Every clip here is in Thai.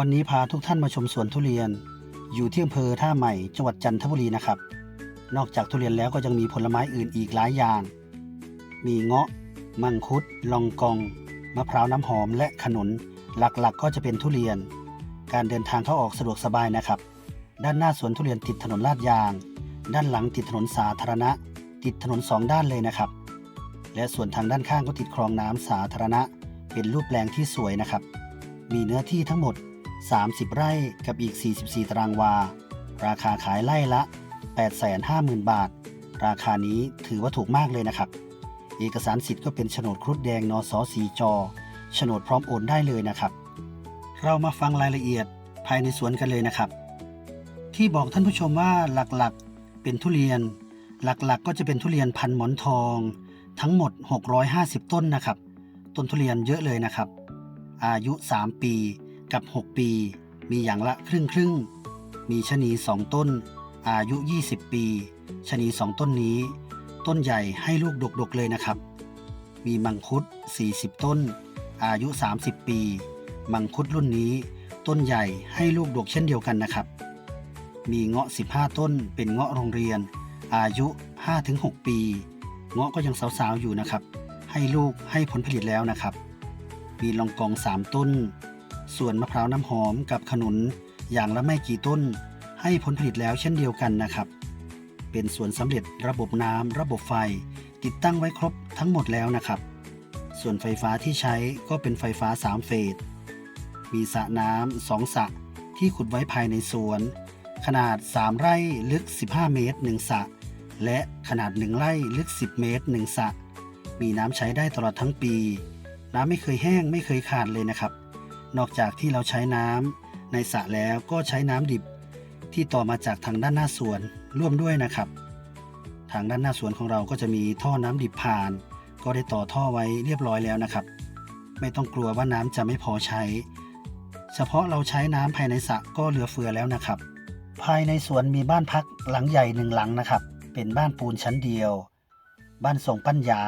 วันนี้พาทุกท่านมาชมสวนทุเรียน อยู่ที่อำเภอท่าใหม่จังหวัดจันทบุรีนะครับ นอกจากทุเรียนแล้วก็ยังมีผลไม้อื่นอีกหลายอย่าง มีเงาะ มังคุด ลองกอง มะพร้าวน้ำหอมและขนุน หลักๆก็จะเป็นทุเรียน การเดินทางเข้าออกสะดวกสบายนะครับ ด้านหน้าสวนทุเรียนติดถนนลาดยาง ด้านหลังติดถนนสาธารณะ ติดถนนสองด้านเลยนะครับ และส่วนทางด้านข้างก็ติดคลองน้ำสาธารณะ เป็นรูปแปลงที่สวยนะครับ มีเนื้อที่ทั้งหมด 30 ไร่กับอีก 44 ตารางวา ราคาขายไร่ละ 850,000 บาท ราคานี้ถือว่าถูกมากเลยนะครับ เอกสารสิทธิ์ก็เป็นโฉนดครุฑแดงนสสีจอโฉนดพร้อมโอนได้เลยนะครับ เรามาฟังรายละเอียดภายในสวนกันเลยนะครับ ที่บอกท่านผู้ชมว่าหลักๆเป็นทุเรียน หลักๆก็จะเป็นทุเรียนพันหมอนทอง ทั้งหมด 650 ต้นนะครับ ต้นทุเรียนเยอะเลยนะครับ อายุ 3 ปี กับ 6 ปี มีอย่างละครึ่งครึ่ง มีชะนี2ต้น อายุ 20 ปีชะนี2ต้นนี้ ต้นใหญ่ให้ลูกดกๆเลยนะครับ มีมังคุด 40 ต้น อายุ 30 ปี มังคุดรุ่นนี้ ต้นใหญ่ให้ลูกดกเช่นเดียวกันนะครับ มีเงาะ 15 ต้น เป็นเงาะโรงเรียน อายุ 5-6 ปี เงาะก็ยังสาวๆอยู่นะครับ ให้ลูกให้ผลผลิตแล้วนะครับ มีลองกอง 3 ต้น ส่วนมะพร้าวน้ำหอมกับขนุนอย่างละไม่กี่ต้น ให้ผลผลิตแล้วเช่นเดียวกันนะครับ เป็นสวนสำเร็จระบบน้ำระบบไฟ ติดตั้งไว้ครบทั้งหมดแล้วนะครับ ส่วนไฟฟ้าที่ใช้ก็เป็นไฟฟ้า 3 เฟส มีสระน้ำสองสระที่ขุดไว้ภายในสวน ขนาด 3 ไร่ลึก 15 เมตร 1สระและขนาด 1 ไร่ลึก 10 เมตร 1สระมีน้ำใช้ได้ตลอดทั้งปี น้ำไม่เคยแห้งไม่เคยขาดเลยนะครับ นอกจากที่เราใช้น้ำในสระแล้วก็ใช้น้ำดิบที่ต่อมาจากทางด้านหน้าสวนร่วมด้วยนะครับ ทางด้านหน้าสวนของเราก็จะมีท่อน้ำดิบผ่าน ก็ได้ต่อท่อไว้เรียบร้อยแล้วนะครับ ไม่ต้องกลัวว่าน้ำจะไม่พอใช้ เฉพาะเราใช้น้ำภายในสระก็เหลือเฟือแล้วนะครับ ภายในสวนมีบ้านพักหลังใหญ่หนึ่งหลังนะครับ เป็นบ้านปูนชั้นเดียว บ้านทรงปัญญา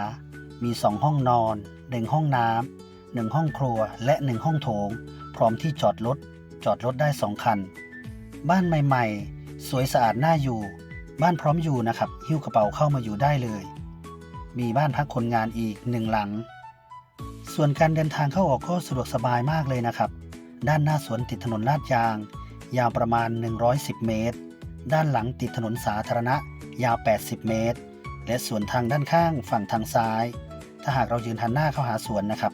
มีสองห้องนอนหนึ่งห้องน้ำ หนึ่งห้องครัวและหนึ่งห้องโถง พร้อมที่จอดรถ จอดรถได้สองคัน บ้านใหม่ๆ สวยสะอาดน่าอยู่ บ้านพร้อมอยู่นะครับ หิ้วกระเป๋าเข้ามาอยู่ได้เลย มีบ้านพักคนงานอีกหนึ่งหลัง ส่วนการเดินทางเข้าออกก็สะดวกสบายมากเลยนะครับ ด้านหน้าสวนติดถนนลาดยาง ยาวประมาณ 110 เมตร ด้านหลังติดถนนสาธารณะ ยาว 80 เมตร และสวนทางด้านข้างฝั่งทางซ้าย ถ้าหากเรายืนหันหน้าเข้าหาสวนนะครับ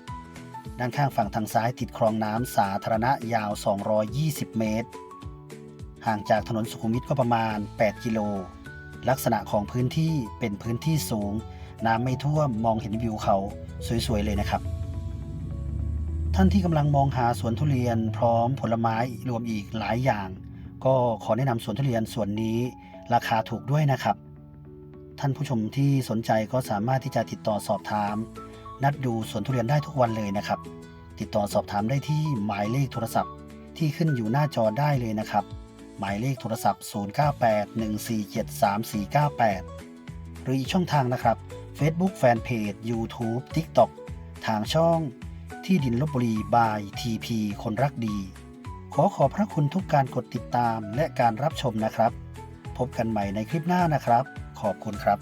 ด้านข้างฝั่งทางซ้ายติดคลองน้ำสาธารณะยาว 220 เมตร ห่างจากถนนสุขุมวิทก็ประมาณ 8 กิโล ลักษณะของพื้นที่เป็นพื้นที่สูง น้ำไม่ท่วมมองเห็นวิวเขาสวยๆ เลยนะครับ ท่านที่กำลังมองหาสวนทุเรียนพร้อมผลไม้รวมอีกหลายอย่าง ก็ขอแนะนำสวนทุเรียนสวนนี้ ราคาถูกด้วยนะครับ ท่านผู้ชมที่สนใจก็สามารถที่จะติดต่อสอบถาม นัดดูสวนทุเรียนได้ทุกวันเลยนะครับ ติดต่อสอบถามได้ที่หมายเลขโทรศัพท์ ที่ขึ้นอยู่หน้าจอได้เลยนะครับ หมายเลขโทรศัพท์ 0981473498 หรืออีกช่องทางนะครับ Facebook Fanpage YouTube TikTok ทางช่องที่ดินลบบุรีบาย TP คนรักดี ขอขอบพระคุณทุกการกดติดตามและการรับชมนะครับ พบกันใหม่ในคลิปหน้านะครับ ขอบคุณครับ